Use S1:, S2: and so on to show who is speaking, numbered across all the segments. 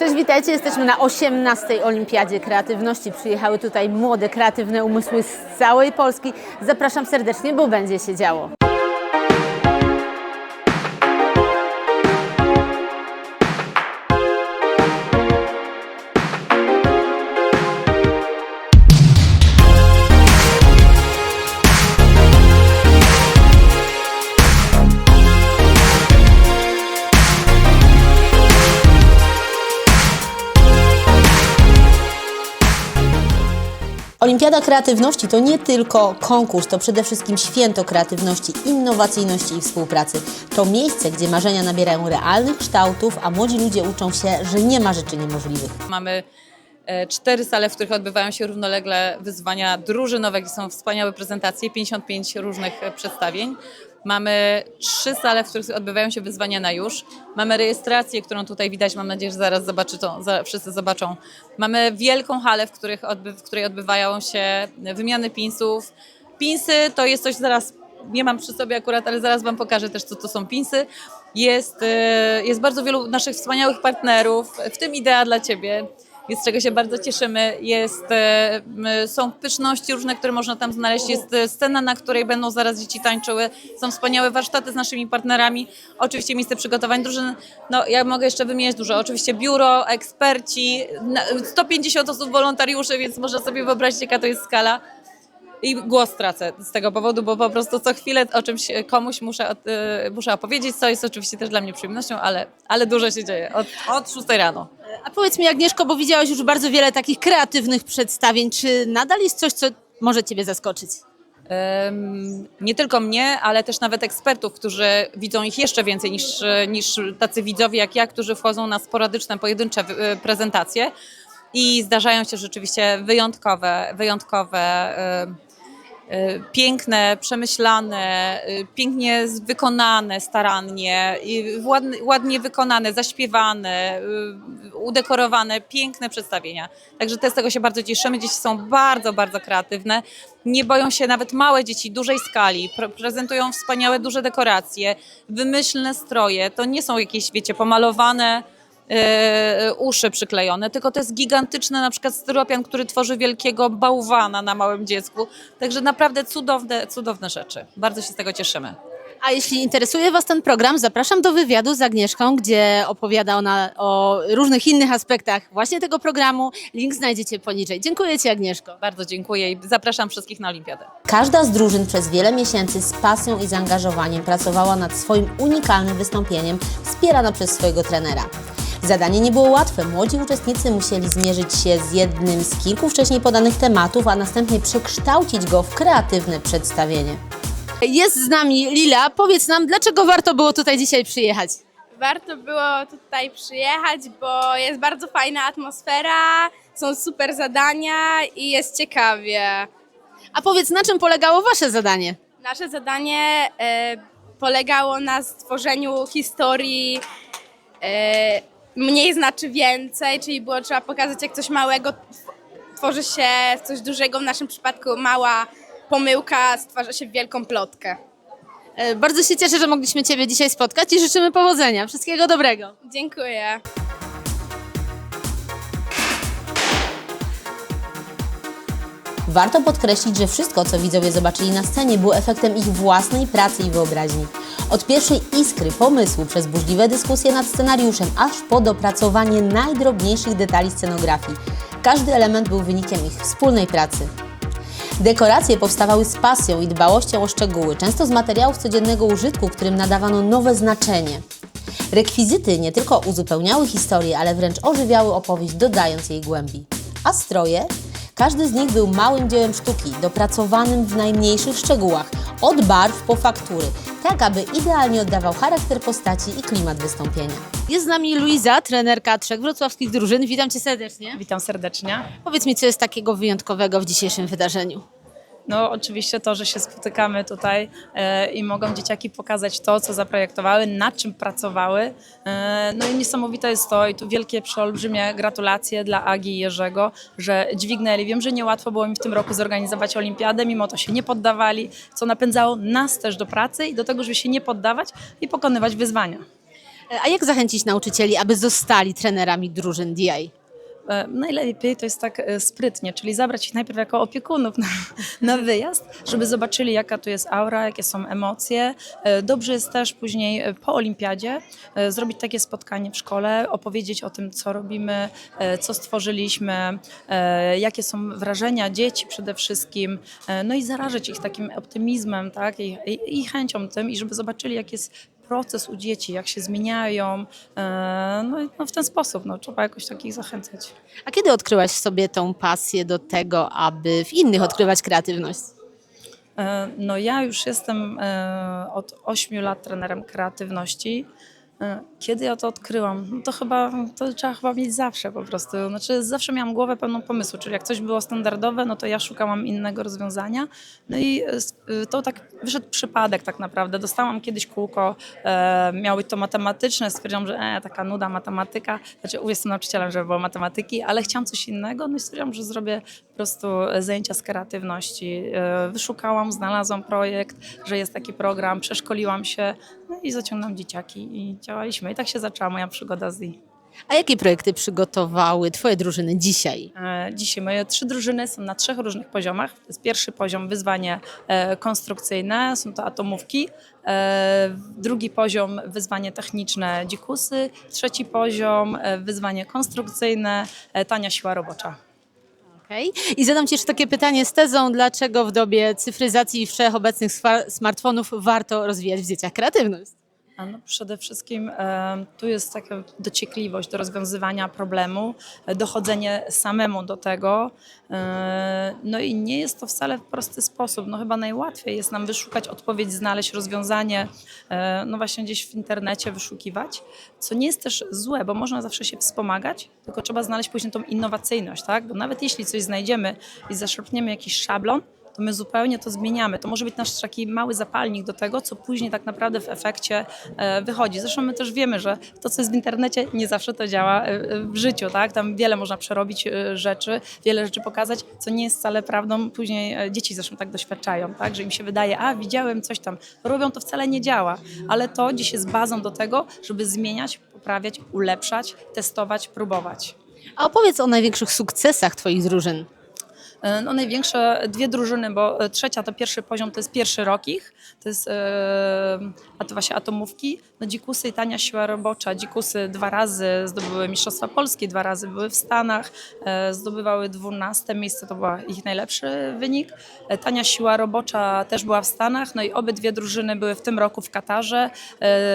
S1: Cześć, witajcie. Jesteśmy na 18. Olimpiadzie Kreatywności. Przyjechały tutaj młode, kreatywne umysły z całej Polski. Zapraszam serdecznie, bo będzie się działo. Olimpiada Kreatywności to nie tylko konkurs, to przede wszystkim święto kreatywności, innowacyjności i współpracy. To miejsce, gdzie marzenia nabierają realnych kształtów, a młodzi ludzie uczą się, że nie ma rzeczy niemożliwych.
S2: Mamy e, cztery sale, w których odbywają się równolegle wyzwania drużynowe, gdzie są wspaniałe prezentacje, 55 różnych e, przedstawień. Mamy trzy sale, w których odbywają się wyzwania na już. Mamy rejestrację, którą tutaj widać, mam nadzieję, że zaraz zobaczy to, za, wszyscy zobaczą. Mamy wielką halę, w, których odby, w której odbywają się wymiany pinsów. Pinsy to jest coś, zaraz nie mam przy sobie akurat, ale zaraz Wam pokażę też, co to są pinsy. Jest, e, jest bardzo wielu naszych wspaniałych partnerów, w tym Idea dla Ciebie, jest z czego się bardzo cieszymy. Jest, e, są pyszności różne, które można tam znaleźć. Jest e, scena, na której będą zaraz dzieci tańczyły. Są wspaniałe warsztaty z naszymi partnerami. Oczywiście miejsce przygotowań drużyn. No, ja mogę jeszcze wymieniać dużo. Oczywiście biuro, eksperci, na- 150 osób wolontariuszy, więc można sobie wyobrazić, jaka to jest skala. I głos tracę z tego powodu, bo po prostu co chwilę o czymś komuś muszę, e, muszę opowiedzieć, co jest oczywiście też dla mnie przyjemnością, ale, ale dużo się dzieje od, od 6 rano.
S1: A powiedz mi, Agnieszko, bo widziałaś już bardzo wiele takich kreatywnych przedstawień. Czy nadal jest coś, co może Ciebie zaskoczyć?
S2: Nie tylko mnie, ale też nawet ekspertów, którzy widzą ich jeszcze więcej niż, niż tacy widzowie jak ja, którzy wchodzą na sporadyczne, pojedyncze wy- prezentacje i zdarzają się rzeczywiście wyjątkowe, wyjątkowe piękne, przemyślane, e, pięknie wykonane starannie, ładnie, wykonane, zaśpiewane, e, udekorowane, piękne przedstawienia. Także te z tego się bardzo cieszymy. Dzieci są bardzo, bardzo kreatywne. Nie boją się nawet małe dzieci dużej skali. Pre- prezentują wspaniałe, duże dekoracje, wymyślne stroje. To nie są jakieś, wiecie, pomalowane uszy przyklejone, tylko to jest gigantyczny na przykład styropian, który tworzy wielkiego bałwana na małym dziecku. Także naprawdę cudowne, cudowne rzeczy. Bardzo się z tego cieszymy.
S1: A jeśli interesuje Was ten program, zapraszam do wywiadu z Agnieszką, gdzie opowiada ona o różnych innych aspektach właśnie tego programu. Link znajdziecie poniżej. Dziękuję Ci, Agnieszko.
S2: Bardzo dziękuję i zapraszam wszystkich na Olimpiadę.
S1: Każda z drużyn przez wiele miesięcy z pasją i zaangażowaniem pracowała nad swoim unikalnym wystąpieniem, wspierana przez swojego trenera. Zadanie nie było łatwe. Młodzi uczestnicy musieli zmierzyć się z jednym z kilku wcześniej podanych tematów, a następnie przekształcić go w kreatywne przedstawienie. Jest z nami Lila. Powiedz nam, dlaczego warto było tutaj dzisiaj przyjechać?
S3: Warto było tutaj przyjechać, bo jest bardzo fajna atmosfera, są super zadania i jest ciekawie.
S1: A powiedz, na czym polegało Wasze zadanie?
S3: Nasze zadanie e, polegało na stworzeniu historii e, mniej znaczy więcej, czyli było trzeba pokazać, jak coś małego tw- tworzy się coś dużego. W naszym przypadku mała pomyłka stwarza się w wielką plotkę.
S1: E, Bardzo się cieszę, że mogliśmy Ciebie dzisiaj spotkać i życzymy powodzenia. Wszystkiego dobrego.
S3: Dziękuję.
S1: Warto podkreślić, że wszystko, co widzowie zobaczyli na scenie, było efektem ich własnej pracy i wyobraźni. Od pierwszej iskry pomysłu przez burzliwe dyskusje nad scenariuszem, aż po dopracowanie najdrobniejszych detali scenografii. Każdy element był wynikiem ich wspólnej pracy. Dekoracje powstawały z pasją i dbałością o szczegóły, często z materiałów codziennego użytku, którym nadawano nowe znaczenie. Rekwizyty nie tylko uzupełniały historię, ale wręcz ożywiały opowieść, dodając jej głębi. A stroje? Każdy z nich był małym dziełem sztuki, dopracowanym w najmniejszych szczegółach, od barw po faktury, tak aby idealnie oddawał charakter postaci i klimat wystąpienia. Jest z nami Luiza, trenerka trzech wrocławskich drużyn. Witam Cię serdecznie.
S4: Witam serdecznie.
S1: Powiedz mi, co jest takiego wyjątkowego w dzisiejszym wydarzeniu?
S4: No oczywiście to, że się spotykamy tutaj e, i mogą dzieciaki pokazać to, co zaprojektowały, nad czym pracowały. E, no i niesamowite jest to i tu wielkie, przeolbrzymie gratulacje dla Agi i Jerzego, że dźwignęli. Wiem, że niełatwo było mi w tym roku zorganizować olimpiadę, mimo to się nie poddawali, co napędzało nas też do pracy i do tego, żeby się nie poddawać i pokonywać wyzwania.
S1: A jak zachęcić nauczycieli, aby zostali trenerami drużyn DI?
S4: E, Najlepiej to jest tak e, sprytnie, czyli zabrać ich najpierw jako opiekunów na, na wyjazd, żeby zobaczyli jaka tu jest aura, jakie są emocje. E, Dobrze jest też później po olimpiadzie zrobić takie spotkanie w szkole, opowiedzieć o tym, co robimy, co stworzyliśmy, jakie są wrażenia dzieci przede wszystkim, no i zarażyć ich takim optymizmem tak? I, i, i chęcią tym, i żeby zobaczyli, jak jest proces u dzieci, jak się zmieniają. E, No, no w ten sposób no, trzeba jakoś takich zachęcać.
S1: A kiedy odkryłaś w sobie tą pasję do tego, aby w innych odkrywać kreatywność?
S4: E, No ja już jestem e, od 8 lat trenerem kreatywności. E, Kiedy ja to odkryłam? No to chyba, to trzeba chyba mieć zawsze po prostu. Znaczy zawsze miałam głowę pełną pomysłu, czyli jak coś było standardowe, no to ja szukałam innego rozwiązania. No i e, e, to tak wyszedł przypadek tak naprawdę. Dostałam kiedyś kółko, e, miało być to matematyczne, stwierdziłam, że e, taka nuda matematyka. Znaczy jestem nauczycielem, żeby było matematyki, ale chciałam coś innego, no i stwierdziłam, że zrobię po prostu zajęcia z kreatywności. E, Wyszukałam, znalazłam projekt, że jest taki program, przeszkoliłam się i zaciągnęłam dzieciaki i działaliśmy. I tak się zaczęła moja przygoda z I.
S1: A jakie projekty przygotowały Twoje drużyny dzisiaj?
S4: E, Dzisiaj moje trzy drużyny są na trzech różnych poziomach. To jest pierwszy poziom wyzwanie e, konstrukcyjne, są to atomówki. E, Drugi poziom wyzwanie techniczne dzikusy. Trzeci poziom e, wyzwanie konstrukcyjne, e, tania siła robocza.
S1: Okej. I zadam Ci jeszcze takie pytanie z tezą, dlaczego w dobie cyfryzacji i wszechobecnych smartfonów warto rozwijać w dzieciach kreatywność?
S4: No przede wszystkim e, tu jest taka dociekliwość do rozwiązywania problemu, e, dochodzenie samemu do tego. E, no i nie jest to wcale w prosty sposób. No chyba najłatwiej jest nam wyszukać odpowiedź, znaleźć rozwiązanie, no właśnie gdzieś w internecie wyszukiwać, co nie jest też złe, bo można zawsze się wspomagać, tylko trzeba znaleźć później tą innowacyjność, tak? Bo nawet jeśli coś znajdziemy i zaszczepniemy jakiś szablon, to my zupełnie to zmieniamy. To może być nasz taki mały zapalnik do tego, co później tak naprawdę w efekcie e, wychodzi. Zresztą my też wiemy, że to, co jest w internecie, nie zawsze to działa e, e, w życiu, tak? Tam wiele można przerobić rzeczy, wiele rzeczy pokazać, co nie jest wcale prawdą. Później dzieci zresztą tak doświadczają, tak? Że im się wydaje, a widziałem coś tam, robią, to wcale nie działa. Ale to dziś jest bazą do tego, żeby zmieniać, poprawiać, ulepszać, testować, próbować.
S1: A opowiedz o największych sukcesach Twoich drużyn.
S4: E, No największe dwie drużyny, bo e, trzecia to pierwszy poziom, to jest pierwszy rok ich, to jest e, a to właśnie atomówki, no dzikusy i tania siła robocza. Dzikusy dwa razy zdobyły Mistrzostwa Polski, dwa razy były w Stanach, zdobywały 12 miejsce, to był ich najlepszy wynik. Tania siła robocza też była w Stanach, no i obydwie drużyny były w tym roku w Katarze,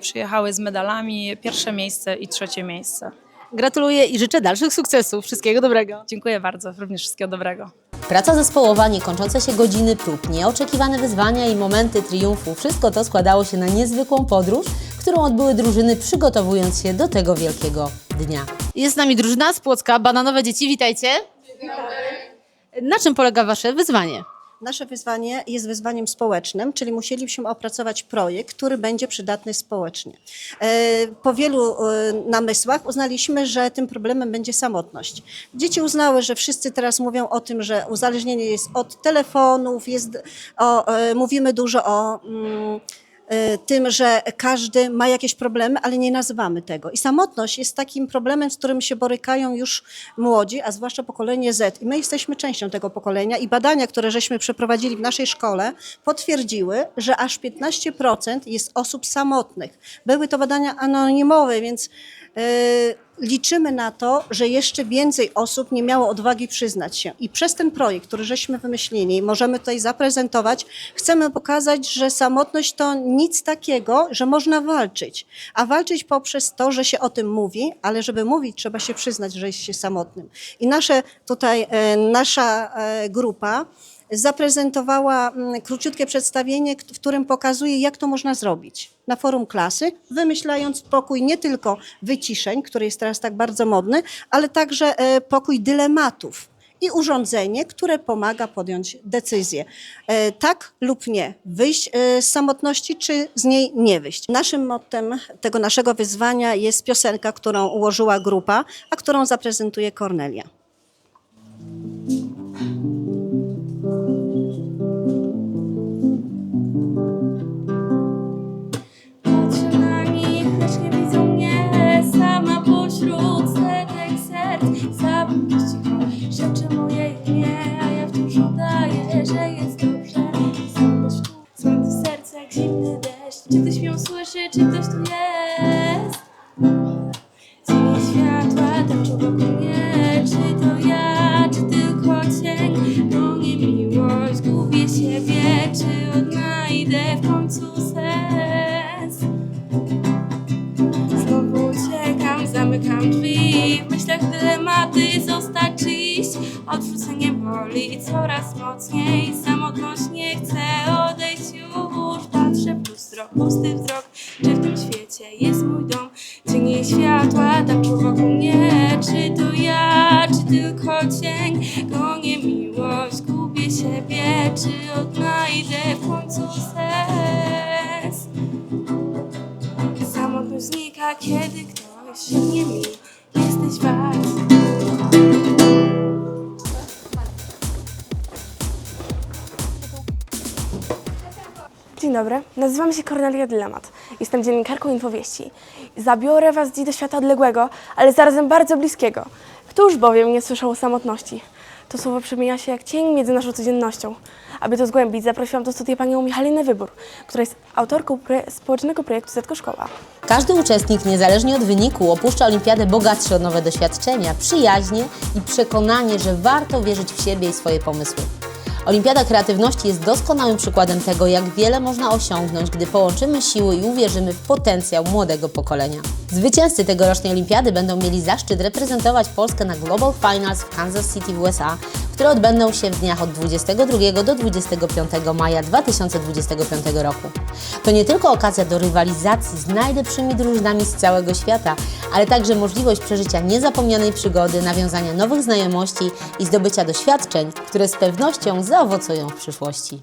S4: przyjechały z medalami, pierwsze miejsce i trzecie miejsce.
S1: Gratuluję i życzę dalszych sukcesów. Wszystkiego dobrego.
S4: Dziękuję bardzo, również wszystkiego dobrego.
S1: Praca zespołowa, niekończące się godziny prób, nieoczekiwane wyzwania i momenty triumfu wszystko to składało się na niezwykłą podróż, którą odbyły drużyny przygotowując się do tego wielkiego dnia. Jest z nami drużyna z Płocka, Bananowe Dzieci, witajcie. Na czym polega Wasze wyzwanie?
S5: Nasze wyzwanie jest wyzwaniem społecznym, czyli musieliśmy opracować projekt, który będzie przydatny społecznie. E, Po wielu e, namysłach uznaliśmy, że tym problemem będzie samotność. Dzieci uznały, że wszyscy teraz mówią o tym, że uzależnienie jest od telefonów, jest o, e, mówimy dużo o mm, tym, że każdy ma jakieś problemy, ale nie nazywamy tego. I samotność jest takim problemem, z którym się borykają już młodzi, a zwłaszcza pokolenie Z. I my jesteśmy częścią tego pokolenia i badania, które żeśmy przeprowadzili w naszej szkole, potwierdziły, że aż 15% jest osób samotnych. Były to badania anonimowe, więc e, liczymy na to, że jeszcze więcej osób nie miało odwagi przyznać się. I przez ten projekt, który żeśmy wymyślili, możemy tutaj zaprezentować, chcemy pokazać, że samotność to nic takiego, że można walczyć. A walczyć poprzez to, że się o tym mówi, ale żeby mówić, trzeba się przyznać, że jest się samotnym. I nasze tutaj, e, nasza e, grupa zaprezentowała mm, króciutkie przedstawienie, w którym pokazuje, jak to można zrobić na forum klasy, wymyślając pokój nie tylko wyciszeń, który jest teraz tak bardzo modny, ale także e, pokój dylematów i urządzenie, które pomaga podjąć decyzję. E, Tak lub nie, wyjść e, z samotności, czy z niej nie wyjść. Naszym mottem tego naszego wyzwania jest piosenka, którą ułożyła grupa, a którą zaprezentuje Kornelia.
S6: Wokół mnie Czy to ja, czy tylko cień? Gonię miłość, gubię siebie Czy odnajdę
S7: Dzień dobry, nazywam się Kornelia Dylemat. Jestem dziennikarką Infowieści. Zabiorę Was dziś do świata odległego, ale zarazem bardzo bliskiego. Któż bowiem nie słyszał o samotności? To słowo przemienia się jak cień między naszą codziennością. Aby to zgłębić, zaprosiłam do studia panią Michalinę Wybór, która jest autorką społecznego projektu Zetko Szkoła.
S1: Każdy uczestnik, niezależnie od wyniku, opuszcza olimpiadę bogatszy o nowe doświadczenia, przyjaźnie i przekonanie, że warto wierzyć w siebie i swoje pomysły. Olimpiada Kreatywności jest doskonałym przykładem tego, jak wiele można osiągnąć, gdy połączymy siły i uwierzymy w potencjał młodego pokolenia. Zwycięzcy tegorocznej olimpiady będą mieli zaszczyt reprezentować Polskę na Global Finals w Kansas City w USA, które odbędą się w dniach od 22 do 25 maja 2025 roku. To nie tylko okazja do rywalizacji z najlepszymi drużynami z całego świata, ale także możliwość przeżycia niezapomnianej przygody, nawiązania nowych znajomości i zdobycia doświadczeń, które z pewnością zaowocują w przyszłości.